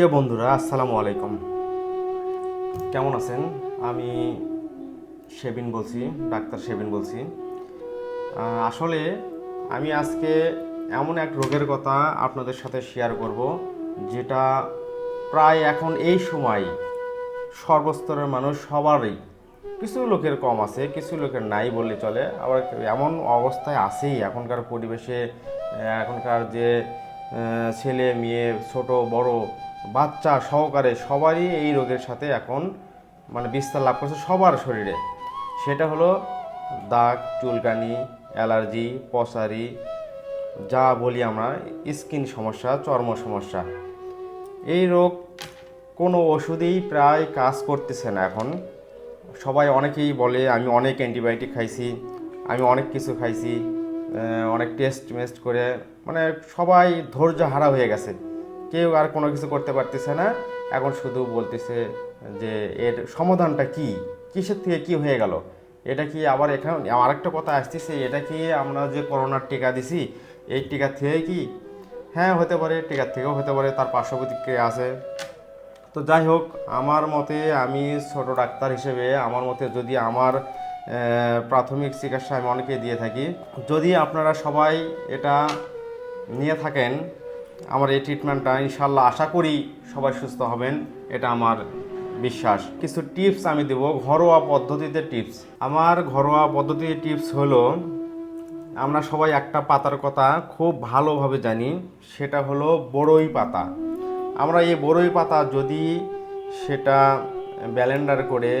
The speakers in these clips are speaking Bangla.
প্রিয় বন্ধুরা, আসসালামু আলাইকুম। কেমন আছেন? আমি শেবিন বলছি, ডাক্তার শেবিন বলছি। আসলে আমি আজকে এমন এক রোগের কথা আপনাদের সাথে শেয়ার করব, যেটা প্রায় এখন এই সময় সর্বস্তরের মানুষ সবারই, কিছু লোকের কম আছে, কিছু লোকের নাই বললে চলে। আবার এমন অবস্থায় আছেই এখনকার পরিবেশে, এখনকার যে ছেলে, মেয়ে, ছোট, বড়, বাচ্চা সহকারে সবারই এই রোগের সাথে এখন মানে বিস্তার লাভ করছে সবার শরীরে। সেটা হলো দাগ, চুলকানি, অ্যালার্জি, পসারি, যা বলি আমরা, স্কিন সমস্যা, চর্ম সমস্যা। এই রোগ কোনো ওষুধেই প্রায় কাজ করতেছে না এখন। সবাই অনেকেই বলে, আমি অনেক অ্যান্টিবায়োটিক খাইছি, আমি অনেক কিছু খাইছি অনেক টেস্ট মেস্ট করে মানে সবাই ধৈর্য হারা হয়ে গেছে। কেউ আর কোনো কিছু করতে পারতেছে না। এখন শুধু বলতেছে যে, এর সমাধানটা কি? কিসের থেকে কি হয়ে গেল? এটা কি আবার এখানে আরেকটা কথা আসতেছে, এটা কি আমরা যে করোনার টিকা দিছি, এই টিকা থেকে কি? হ্যাঁ হতে পারে টিকার থেকেও হতে পারে, তার পার্শ্ব প্রতিক্রিয়া আছে। তো যাই হোক, আমার মতে আমি ছোট ডাক্তার হিসেবে, আমার মতে যদি আমার প্রাথমিক চিকিৎসা আমি অনেকে দিয়ে থাকি। যদি আপনারা সবাই এটা নিয়ে থাকেন, আমার এই ট্রিটমেন্টটা ইনশাল্লাহ আশা করি সবাই সুস্থ হবেন, এটা আমার বিশ্বাস। কিছু টিপস আমি দেব, ঘরোয়া পদ্ধতিতে টিপস আমার ঘরোয়া পদ্ধতিতে টিপস হলো, আমরা সবাই একটা পাতার কথা খুব ভালোভাবে জানি, সেটা হলো বড়ই পাতা। আমরা এই বড়ই পাতা যদি সেটা ব্যালেন্ডার করে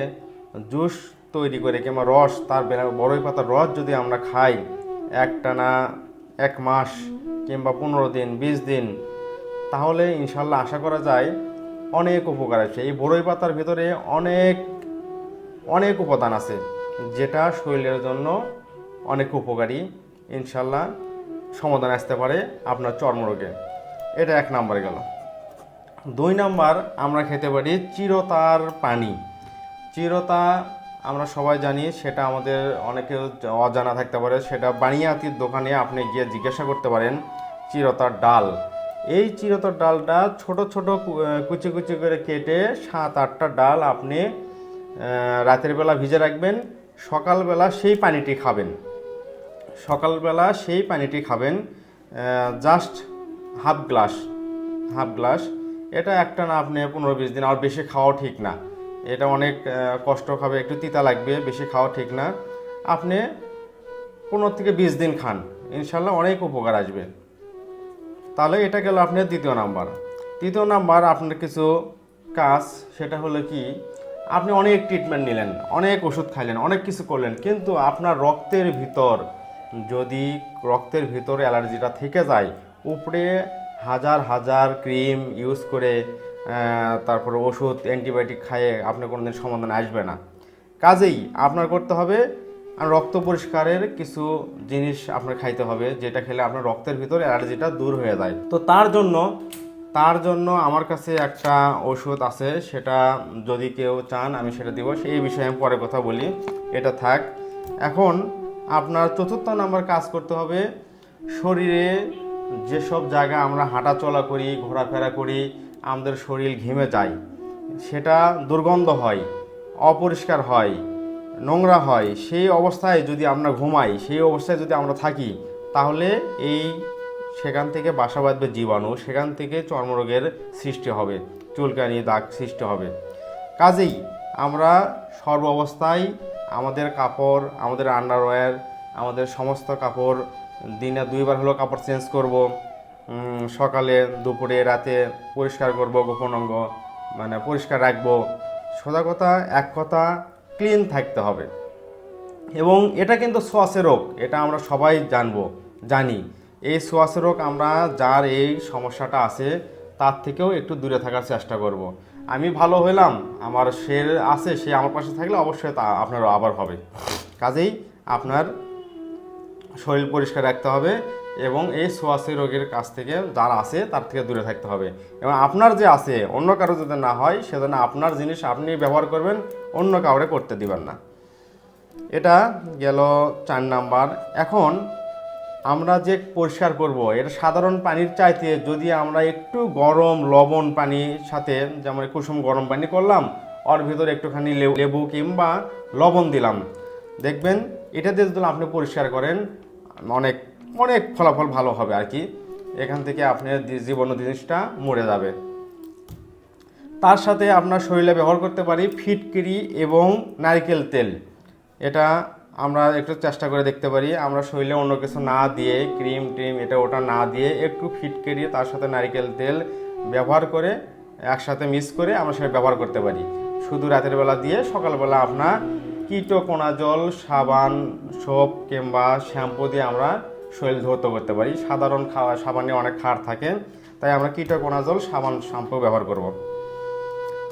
জুস তৈরি করে কিংবা রস, তার বড়ই পাতার রস যদি আমরা খাই, একটানা এক মাস কিংবা পনেরো দিন, বিশ দিন, তাহলে ইনশাল্লাহ আশা করা যায় অনেক উপকার আছে এই বড়ই পাতার ভিতরে অনেক অনেক উপাদান আছে যেটা শরীরের জন্য অনেক উপকারী। ইনশাল্লাহ সমাধান আসতে পারে আপনার চর্মরোগে। এটা এক নম্বরে গেল। দুই নাম্বার আমরা খেতে পারি চিরতার পানি। চিরতা আমরা সবাই জানি সেটা আমাদের অনেকে অজানা থাকতে পারে, সেটা বানিয়াতির দোকানে আপনি গিয়ে জিজ্ঞাসা করতে পারেন, চিরতার ডাল। এই চিরতার ডালটা ছোট ছোট কুচি কুচি করে কেটে সাত আটটা ডাল আপনি রাতের বেলা ভিজে রাখবেন, সকালবেলা সেই পানিটি খাবেন। সকালবেলা সেই পানিটি খাবেন just half glass half glass এটা একটা না আপনি পনেরো বিশ দিন, আর বেশি খাওয়াও ঠিক না। এটা অনেক কষ্ট খাবে, একটু তিতা লাগবে, বেশি খাওয়া ঠিক না। আপনি পনেরো থেকে বিশ দিন খান, ইনশাল্লাহ অনেক উপকার আসবে। তাহলে এটা গেল আপনার দ্বিতীয় নাম্বার। তৃতীয় নাম্বার আপনার কিছু কাজ, সেটা হলো কি, আপনি অনেক ট্রিটমেন্ট নিলেন, অনেক ওষুধ খাইলেন, অনেক কিছু করলেন, কিন্তু আপনার রক্তের ভিতর, যদি রক্তের ভিতর অ্যালার্জিটা থেকে যায়, উপরে হাজার হাজার ক্রিম ইউজ করে তারপরে ওষুধ, অ্যান্টিবায়োটিক খাইয়ে আপনার কোনোদিন সমাধান আসবে না। কাজেই আপনার করতে হবে রক্ত পরিষ্কারের কিছু জিনিস আপনার খাইতে হবে, যেটা খেলে আপনার রক্তের ভিতরে অ্যালার্জিটা দূর হয়ে যায়। তো তার জন্য তার জন্য আমার কাছে একটা ওষুধ আছে, সেটা যদি কেউ চান আমি সেটা দিব সেই বিষয়ে আমি পরে কথা বলি। এটা থাক, এখন আপনার চতুর্থ নাম্বার কাজ করতে হবে, শরীরে যেসব জায়গা আমরা হাঁটা চলা করি, ঘোরাফেরা করি আমাদের শরীর ঘেমে যায়। সেটা দুর্গন্ধ হয়, অপরিষ্কার হয়, নোংরা হয়। সেই অবস্থায় যদি আমরা ঘুমাই, সেই অবস্থায় যদি আমরা থাকি, তাহলে এই সেখান থেকে বাসা বাঁধবে জীবাণু। সেখান থেকে চর্মরোগের সৃষ্টি হবে, চুলকানি, দাগ সৃষ্টি হবে। কাজেই আমরা সর্ব অবস্থায় আমাদের কাপড়, আমাদের আন্ডারওয়্যার, আমাদের সমস্ত কাপড় দিনে দুইবার হলেও কাপড় চেঞ্জ করব। সকালে দুপুরে রাতে পরিষ্কার করব গোপন অঙ্গ মানে পরিষ্কার রাখব। সোজা কথা, এক কথা ক্লিন থাকতে হবে। এবং এটা কিন্তু শ্বাসের রোগ, এটা আমরা সবাই জানব, জানি। এই শ্বাসের রোগ আমরা যার এই সমস্যাটা আছে, তার থেকেও একটু দূরে থাকার চেষ্টা করব। আমি ভালো হইলাম, আমার সে আছে, সে আমার পাশে থাকলে অবশ্যই তা আপনারও আবার হবে। কাজেই আপনার শরীর পরিষ্কার রাখতে হবে এবং এই সোয়াশি রোগের কাছ থেকে যার আছে, তার থেকে দূরে থাকতে হবে। এবং আপনার যে আছে, অন্য কারও যদি না হয়, সেজন্য আপনার জিনিস আপনি ব্যবহার করবেন, অন্য কাউরে করতে দিবেন না। এটা গেল চার নাম্বার। এখন আমরা যে পরিষ্কার করব এটা সাধারণ পানির চাইতে যদি আমরা একটু গরম লবণ পানির সাথে, যেমন কুসুম গরম পানি করলাম, ওর ভিতরে একটুখানি লেবু কিংবা লবণ দিলাম। দেখবেন, এটা দিয়ে যদি আপনি পরিষ্কার করেন, অনেক অনেক ফলাফল ভালো হবে আর কি। এখান থেকে আপনার জীবাণু জিনিসটা মরে যাবে। তার সাথে আপনার শরীরে ব্যবহার করতে পারি ফিটকিরি এবং নারকেল তেল। এটা আমরা একটু চেষ্টা করে দেখতে পারি। আমরা শরীরে অন্য কিছু না দিয়ে, ক্রিম ট্রিম এটা ওটা না দিয়ে একটু ফিটকিরি, তার সাথে নারকেল তেল ব্যবহার করে একসাথে মিক্স করে আমরা সেটা ব্যবহার করতে পারি। শুধু রাতের বেলা দিয়ে সকালবেলা আপনার কীটকোনা জল সাবান, সোপ কিংবা শ্যাম্পু দিয়ে আমরা শরীর ধৌত করতে পারি। সাধারণ খাওয়া সাবানে অনেক খার থাকে তাই আমরা কীটকোনাজল সাবান শ্যাম্পু ব্যবহার করব।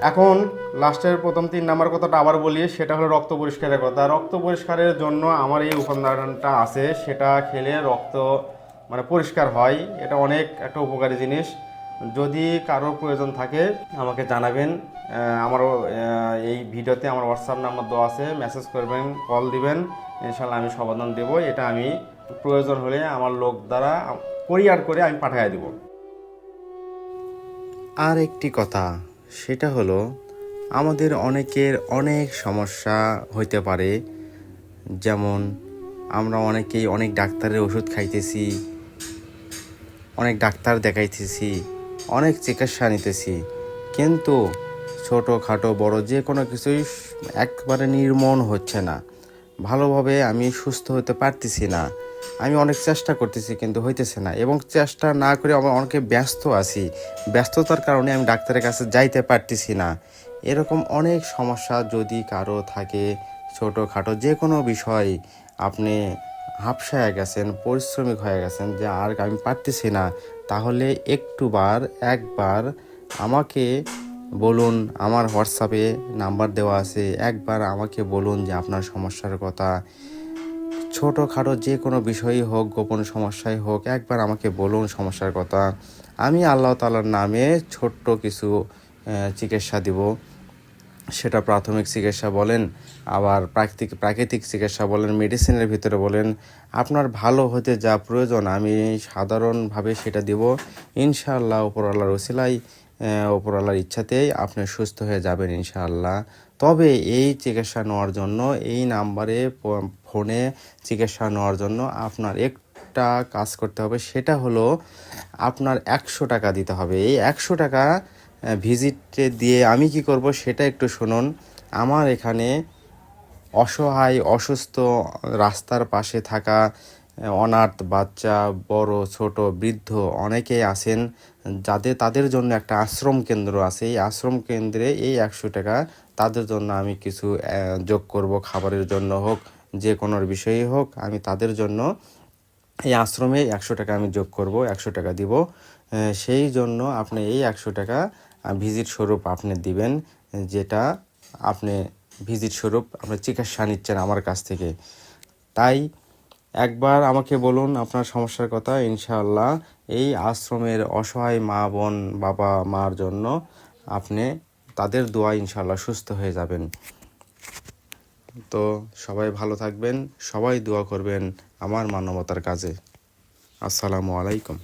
এখন লাস্টের প্রথম তিন নাম্বার কথাটা আবার বলি সেটা হলো রক্ত পরিষ্কারের কথা। রক্ত পরিষ্কারের জন্য আমার এই উপাদানটা আছে সেটা খেলে রক্ত মানে পরিষ্কার হয়। এটা অনেক একটা উপকারী জিনিস। যদি কারোর প্রয়োজন থাকে আমাকে জানাবেন। আহ, আমারও এই ভিডিওতে আমার হোয়াটসঅ্যাপ নাম্বার দেওয়া আছে। মেসেজ করবেন কল দিবেন। ইনশাল্লাহ আমি সমাধান দেবো। এটা আমি প্রয়োজন হলে আমার লোক দ্বারা কোরিয়ার করে আমি পাঠিয়ে দেবো। আর একটি কথা, সেটা হলো, আমাদের অনেকের অনেক সমস্যা হইতে পারে, যেমন আমরা অনেকেই অনেক ডাক্তারের ওষুধ খাইতেছি, অনেক ডাক্তার দেখাইতেছি, অনেক চিকিৎসা নিতেছি, কিন্তু ছোটোখাটো বড় যে কোনো কিছুই একবারে নির্মূল হচ্ছে না। ভালোভাবে আমি সুস্থ হতে পারতেছি না। আমি অনেক চেষ্টা করতেছি, কিন্তু হইতেছে না। এবং চেষ্টা না করে আমার অনেকে ব্যস্ত আছি। ব্যস্ততার কারণে আমি ডাক্তারের কাছে যাইতে পারতেছি না। এরকম অনেক সমস্যা যদি কারও থাকে, ছোটোখাটো যে কোনো বিষয়, আপনি হাফসায় গেছেন, পরিশ্রমিক হয়ে গেছেন, যে আর আমি পারতেছি না, তাহলে একটুবার, একবার আমাকে বলুন, আমার হোয়াটসঅ্যাপে নাম্বার দেওয়া আছে, একবার আমাকে বলুন যে আপনার সমস্যার কথা। ছোটোখাটো যে কোনো বিষয়ই হোক, গোপন সমস্যাই হোক, একবার আমাকে বলুন সমস্যার কথা। আমি আল্লাহ তালার নামে ছোট্ট কিছু চিকিৎসা দিব। সেটা প্রাথমিক চিকিৎসা বলেন, আবার প্রাকৃতিক প্রাকৃতিক চিকিৎসা বলেন, মেডিসিনের ভিতরে বলেন, আপনার ভালো হতে যা প্রয়োজন, আমি সাধারণভাবে সেটা দিব। ইনশাআল্লাহ উপরওয়ালার ওসিলাই উপরওয়ালার ইচ্ছাতেই আপনি সুস্থ হয়ে যাবেন ইনশাআল্লাহ। তবে এই চিকিৎসা নেওয়ার জন্য, এই নাম্বারে ফোনে চিকিৎসা নেওয়ার জন্য আপনার একটা কাজ করতে হবে, সেটা হলো আপনার একশো টাকা দিতে হবে। এই একশো টাকা ভিজিটে দিয়ে আমি কি করব সেটা একটু শুনুন। আমার এখানে অসহায়, অসুস্থ রাস্তার পাশে থাকা অনাথ বাচ্চা, বড়, ছোট, বৃদ্ধ অনেকেই আছেন যাদের, তাদের জন্য একটা আশ্রম কেন্দ্র আছে। এই আশ্রম কেন্দ্রে এই একশো টাকা তাদের জন্য আমি কিছু যোগ করব খাবারের জন্য হোক, যে কোনো বিষয়ে হোক, আমি তাদের জন্য এই আশ্রমে একশো টাকা আমি যোগ করব, একশো টাকা দিব। সেই জন্য আপনি এই একশো টাকা ভিজিট স্বরূপ আপনি দিবেন, যেটা আপনি ভিজিট স্বরূপ, আপনি চিকিৎসা নিচ্ছেন আমার কাছ থেকে। তাই একবার আমাকে বলুন আপনার সমস্যার কথা, ইনশাআল্লাহ। এই আশ্রমের অসহায় মা, বোন, বাবা, মার জন্য আপনি তাদের দোয়া ইনশাআল্লাহ সুস্থ হয়ে যাবেন। তো সবাই ভালো থাকবেন, সবাই দোয়া করবেন আমার মানবতার কাজে। আসসালামু আলাইকুম।